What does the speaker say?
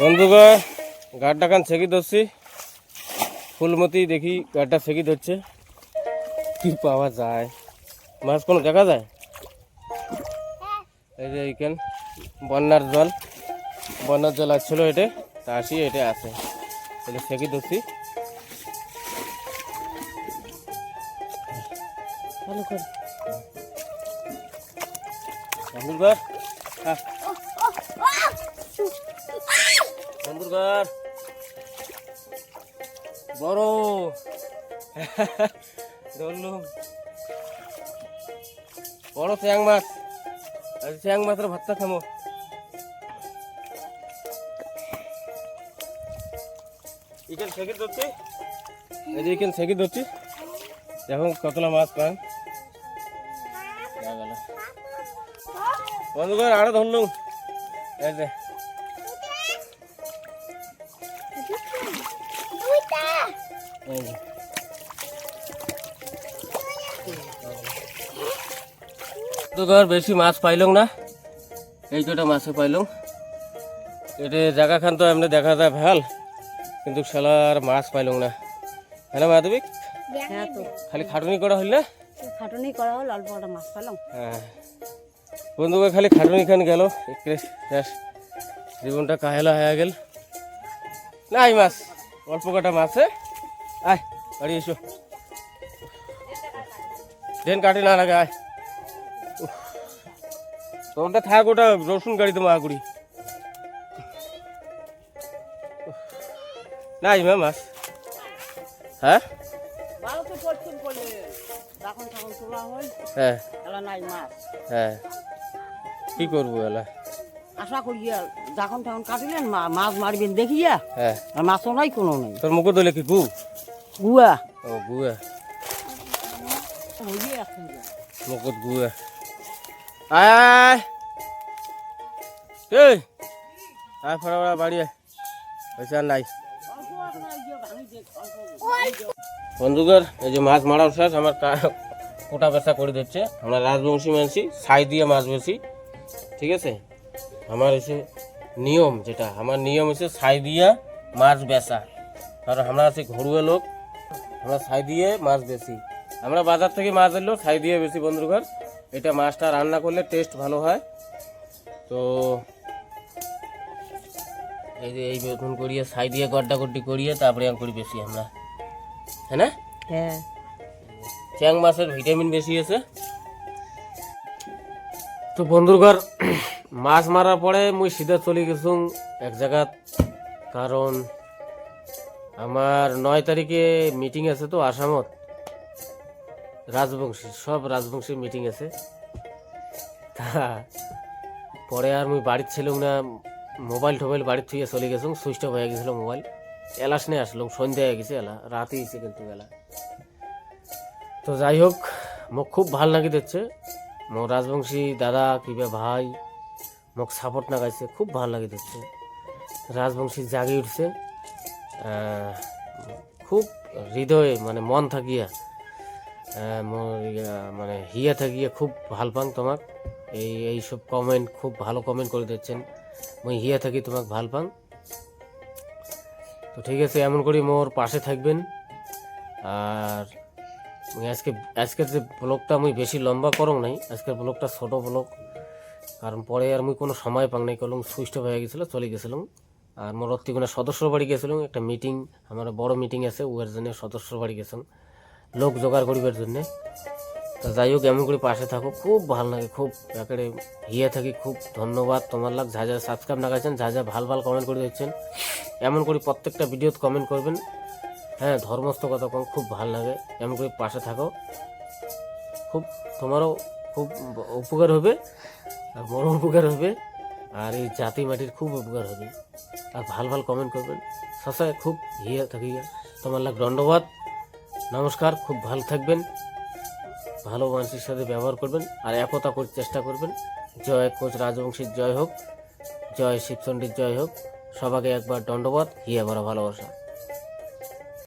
বন্ধুগা গাড়টা কান ছেঁকি ধরছি। ফুলমতি দেখি গাড়টা ছেঁকি ধরছে। কি পাওয়া যায়? মাছ কোনো দেখা যায়? এই যে এইখান বন্যার জল। বন্যার জল আসছিল এটে তা আসি এটা আছে এটা ছেঁকি ধরছি। ভালো করে। বন্ধুগা হ্যাঁ বন্ধুরঘর বড়। ধরলুম। বড় চ্যাং মাছ। আজ চ্যাং মাছের ভাতটা খামো। এখানে সেকে ধরছি? এই যে এখানে সেকে ধরছি। এখন কতলা মাছ পান। বন্ধুগর আরও ধরলুম। এই যে। এই। ধর বেশি মাছ পাইলং না? এই কটা মাছে পাইলং এটা জায়গা খান তো এমনি দেখা যায় ভালো কিন্তু শালার মাছ পাইলং না। হ্যাঁ মাধবিক খালি খাটুনি করা হইলে খাটুনি করা হল অল্প একটা মাছ পেলাম হ্যাঁ। বন্ধুকে খালি খাটুনি খান গেল। জীবনটা কাহেলা হয়ে গেল। না এই মাছ অল্প কটা মাছ হ্যাঁ? আয় বাড়ি এসো। ট্রেন কাটে না লাগে আয়। তোমরা থাক ওটা রসুন গাড়ি তো মাগুড়ি না এই মাছ। হ্যাঁ? হয়। হ্যাঁ। হ্যাঁ। কি করব এলা? আশা করি যখন তখন কাটিলেন মা- মাছ মারবেন দেখিয়া। হ্যাঁ। মাছও নাই কোনো নাই। তোর মুখে দলে কি গু? গুয়া। হইয়ে এখন মুকুট গুয়া। আয় আয় এই আয় ফটাফটা বাড়ি আয়। পয়সা আর নাই। বন্ধুগর এই যে মাছ মারাও শেষ আমার কোটা বেচা করে দিচ্ছে। আমরা রাজবংশী মানছি ছাই দিয়ে মাছ বেশি ঠিক আছে? আমার হচ্ছে নিয়ম যেটা। আমার নিয়ম হচ্ছে ছাই দিয়ে মাছ বেচা। কারণ আমরা আছি ঘরুয়া লোক। আমরা ছাই দিয়ে মাছ বেশি আমরা বাজার থেকে মাছ এলেও ছাই দিয়ে বেশি বন্ধুঘর এটা মাছটা রান্না করলে টেস্ট ভালো হয়। তো এই যে এই বেতন করিয়ে ছাই দিয়ে গড্ডা গড্ডি করিয়ে তারপরে আম করি বেশি আমরা। হ্যাঁ না? হ্যাঁ। চ্যাং মাছের ভিটামিন বেশি আছে। তো বন্ধুরঘর মাছ মারার পরে মুই সিধা চলে গেছুম এক জায়গাত। কারণ আমার নয় তারিখে মিটিং আছে তো আসামত। রাজবংশী, সব রাজবংশী মিটিং আছে। তা, পরে আর মুই বাড়ির ছিলাম না মোবাইল টোবাইল বাড়ির থেকে চলে গেছুম, সুইচ অফ হয়ে গেছিল মোবাইল এলাস নিয়ে আসলাম, সন্ধ্যা হয়ে গেছে এলা, রাতে এসে কিন্তু এলা। তো যাই হোক, মোক খুব ভালো লাগি দিচ্ছে মোক রাজবংশী দাদা, কিবা ভাই, মোক সাপোর্ট নাগাইছে, খুব ভালো লাগি দিচ্ছে রাজবংশী জাগি উঠছে। খুব হৃদয়ে মানে মন থাকিয়া মানে হিয়া থাকিয়া খুব ভালো পাং তোমাক। এই এই সব কমেন্ট খুব ভালো কমেন্ট করে দিচ্ছেন মই হিয়া থাকি তোমাক ভালো পাং তো ঠিক আছে, এমন করে মোর পাশে থাকবেন। আর আজকে আজকের যে ব্লগটা মুই বেশি লম্বা করং নাই, আজকের ব্লগটা ছোট ব্লগ কারণ পরে আর মুই কোনো সময় পাং নাই, কলম সুইচ অফ হয়ে গেছিল, চলে গেছিলাম। আর মোর সদস্য বাড়ি গেছিলাম, একটা মিটিং আমার বড় মিটিং আছে ওর জন্য সদস্য বাড়ি গেছিলাম, লোক জোগাড় করিবার জন্যে। তা যাই হোক, এমন করে পাশে থাকো, খুব ভালো লাগে, খুব একেবারে হিয়ে থাকি, খুব ধন্যবাদ তোমার লাগ, যা যা সাবস্ক্রাইব লাগাইছেন যা যা ভালো ভালো কমেন্ট করে দিচ্ছেন এমন করে প্রত্যেকটা ভিডিওত কমেন্ট করবেন। হ্যাঁ ধর্মস্থ কথা কম খুব ভালো লাগে, এমন করে পাশে থাকো। খুব তোমারও খুব উপকার হবে, আর বড় উপকার হবে, আর এই জাতি মাটির খুব উপকার হবে। আর ভালো ভালো কমেন্ট করবেন। সসায় খুব ইয়ে থাকি তোমার লাগ দণ্ডবাদ। নমস্কার, খুব ভালো থাকবেন। ভালো মানুষের সাথে ব্যবহার করবেন আর একতা করতে চেষ্টা করবেন। জয় কোচ রাজবংশীর জয় হোক। জয় শিবচণ্ডীর জয় হোক। সবাকে একবার দণ্ডবাদ হিয়ে বড় ভালোবাসা।